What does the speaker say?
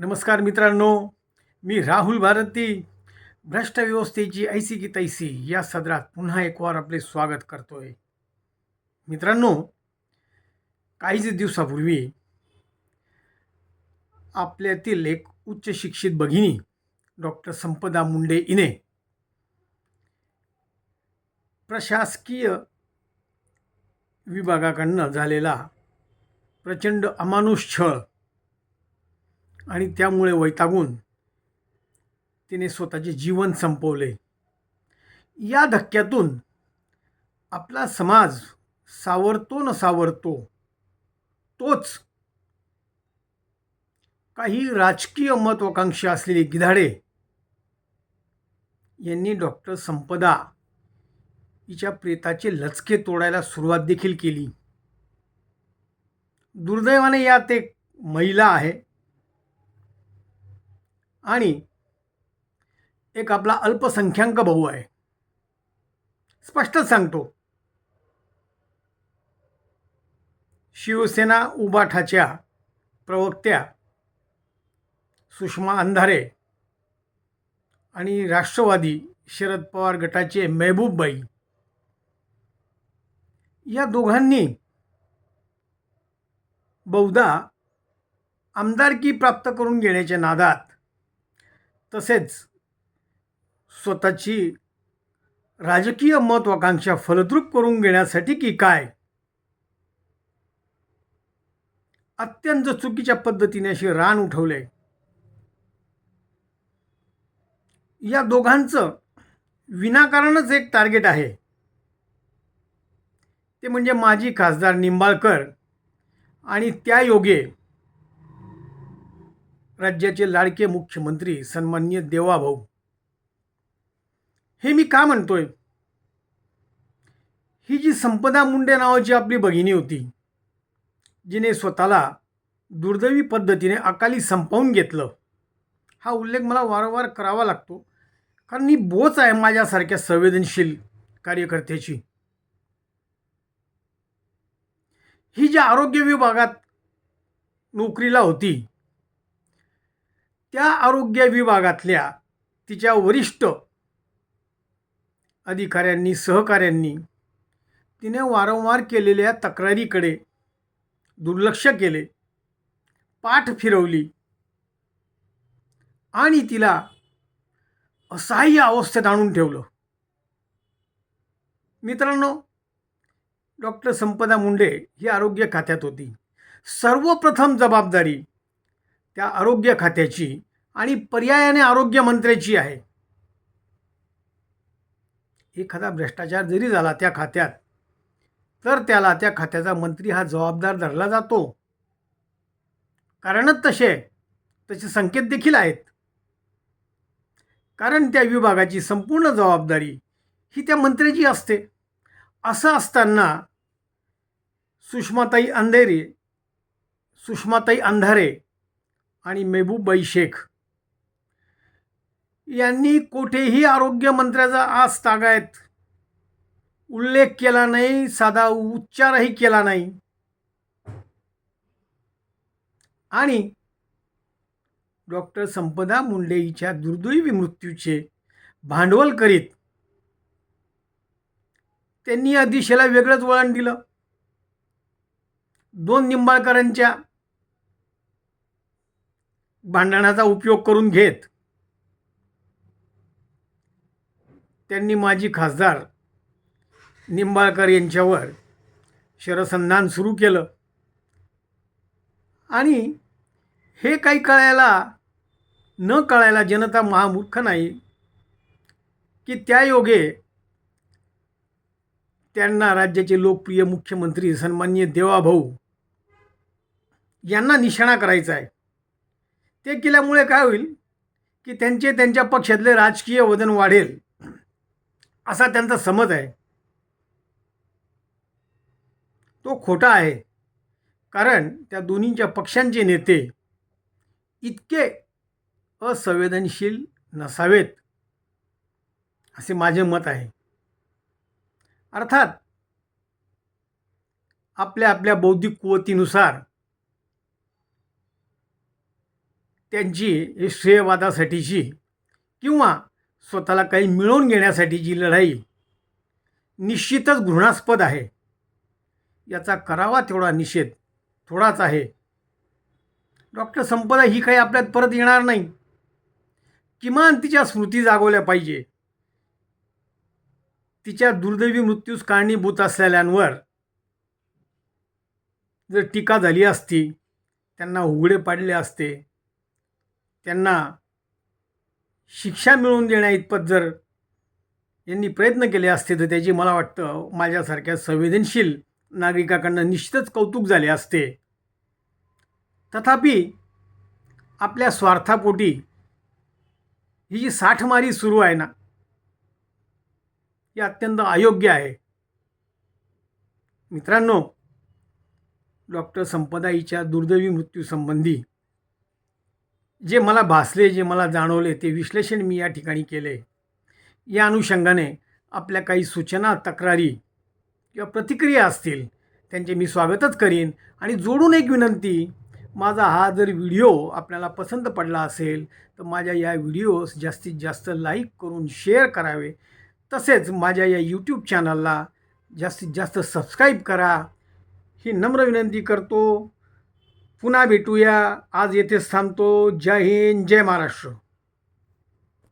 नमस्कार मित्रांनो मी राहुल भारती भ्रष्ट व्यवस्थेची ऐसी की तैसी या सदरात पुन्हा एक वार आपले स्वागत करतो आहे मित्रांनो काहीच दिवसापूर्वी आपल्यातील एक उच्च शिक्षित भगिनी डॉक्टर संपदा मुंडे इने प्रशासकीय विभागाकडनं झालेला प्रचंड अमानुष छळ आणि त्यामुळे वैतागून तिने स्वतःचे जीवन संपवले. या धक्क्यातून आपला समाज सावरतो न सावरतो तोच काही राजकीय महत्वाकांक्षी असलेले गिधाडे यांनी डॉक्टर संपदा हिच्या प्रेताचे लचके तोडायला सुरुवात देखील केली. दुर्दैवाने यात एक महिला आहे. आणि एक आपला अल्पसंख्याक भाऊ आहे. स्पष्टच सांगतो. शिवसेना उबाठाच्या प्रवक्त्या सुषमा अंधारे आणि राष्ट्रवादी शरद पवार गटाचे मेहबूबबाई या दोघांनी बहुधा आमदारकी प्राप्त करून घेण्याच्या नादात तसेच स्वतःची राजकीय महत्वाकांक्षा फलद्रूप करून घेण्यासाठी की काय? अत्यंत चुकीच्या पद्धतीने असे रान उठवले. या दोघांचं विनाकारणच एक टार्गेट आहे. ते म्हणजे माजी खासदार निंबाळकर आणि त्या योगे राज्याचे लाडके मुख्यमंत्री सन्मान्य देवाभाऊ. हे मी का म्हणतोय? ही जी संपदा मुंडे नावाची आपली भगिनी होती जिने स्वतःला दुर्दैवी पद्धतीने अकाली संपवून घेतलं हा उल्लेख मला वारंवार करावा लागतो कारण ही बोच आहे माझ्यासारख्या संवेदनशील कार्यकर्त्याची. ही जी आरोग्य विभागात नोकरीला होती त्या आरोग्य विभागातल्या तिच्या वरिष्ठ अधिकाऱ्यांनी सहकाऱ्यांनी तिने वारंवार केलेल्या तक्रारीकडे दुर्लक्ष केले पाठ फिरवली आणि तिला असहाय्य अवस्थेत आणून ठेवलं. मित्रांनो डॉक्टर संपदा मुंडे ही आरोग्य खात्यात होती. सर्वप्रथम जबाबदारी त्या आरोग्य खात्याची आणि पर्यायाने आरोग्यमंत्र्याची आहे. एखादा भ्रष्टाचार जरी झाला त्या खात्यात तर त्याला त्या खात्याचा मंत्री हा जबाबदार धरला जातो. कारणच तसे तसे संकेत देखील आहेत. कारण त्या विभागाची संपूर्ण जबाबदारी ही त्या मंत्र्याची असते. असं असताना सुषमाताई अंधेरे सुषमाताई अंधारे आणि मेहबूबाई शेख यांनी कुठेही आरोग्यमंत्र्याचा आज तागायत. उल्लेख केला नाही साधा उच्चारही केला नाही. आणि डॉक्टर संपदा मुंडेईच्या दुर्दैवी मृत्यूचे भांडवल करीत त्यांनी या दिशेला वेगळंच वळण दिलं. दोन निंबाळकरांच्या भांडणाचा उपयोग करून घेत. त्यांनी माजी खासदार निंबाळकर यांच्यावर शरसंधान सुरू केलं. आणि हे काही कळायला न कळायला जनता महामूर्ख नाही की त्या योगे त्यांना राज्याचे लोकप्रिय मुख्यमंत्री सन्मान्य देवाभाऊ यांना निशाणा करायचा आहे. ते केल्यामुळे काय होईल की त्यांचे त्यांच्या पक्षातले राजकीय वजन वाढेल. असा त्यांचा समज आहे. तो खोटा आहे. कारण त्या दोन्हींच्या पक्षांचे नेते इतके असंवेदनशील नसावेत असे माझे मत आहे. अर्थात आपल्या आपल्या बौद्धिक कुवतीनुसार त्यांची श्रेयवादासाठीची किंवा स्वतःला काही मिळवून घेण्यासाठीची लढाई निश्चितच घृणास्पद आहे. याचा करावा तेवढा निषेध थोडाच आहे. डॉक्टर संपदा ही काही आपल्यात परत येणार नाही. किमान तिच्या स्मृती जागवल्या पाहिजे. तिच्या दुर्दैवी मृत्यूस कारणीभूत असलेल्यांवर जर टीका झाली असती त्यांना उघडे पाडले असते त्यांना शिक्षा मिळवून देण्या इतपत जर यांनी प्रयत्न केले असते तर त्याची मला वाटतं माझ्यासारख्या संवेदनशील नागरिकाकडनं निश्चितच कौतुक झाले असते. तथापि आपल्या स्वार्थापोटी ही जी साठमारी सुरू आहे ना ही अत्यंत अयोग्य आहे. मित्रांनो डॉक्टर संपदाईच्या दुर्दैवी मृत्यूसंबंधी जे मला भासले जे मला जाणवले ते विश्लेषण मी या ठिकाणी केले. या अनुषंगाने आपल्या काही सूचना तक्रारी किंवा प्रतिक्रिया असतील त्यांचे मी स्वागतच करीन. आणि जोडून एक विनंती माझा हा जर व्हिडिओ आपल्याला पसंत पडला असेल तर माझ्या या व्हिडिओज जास्तीत जास्त लाईक करून शेअर करावे. तसेच माझ्या या यूट्यूब चॅनलला जास्तीत जास्त सबस्क्राईब करा. ही नम्र विनंती करतो. पुन्हा भेटूया. आज येथेच थांबतो. जय हिंद जय महाराष्ट्र.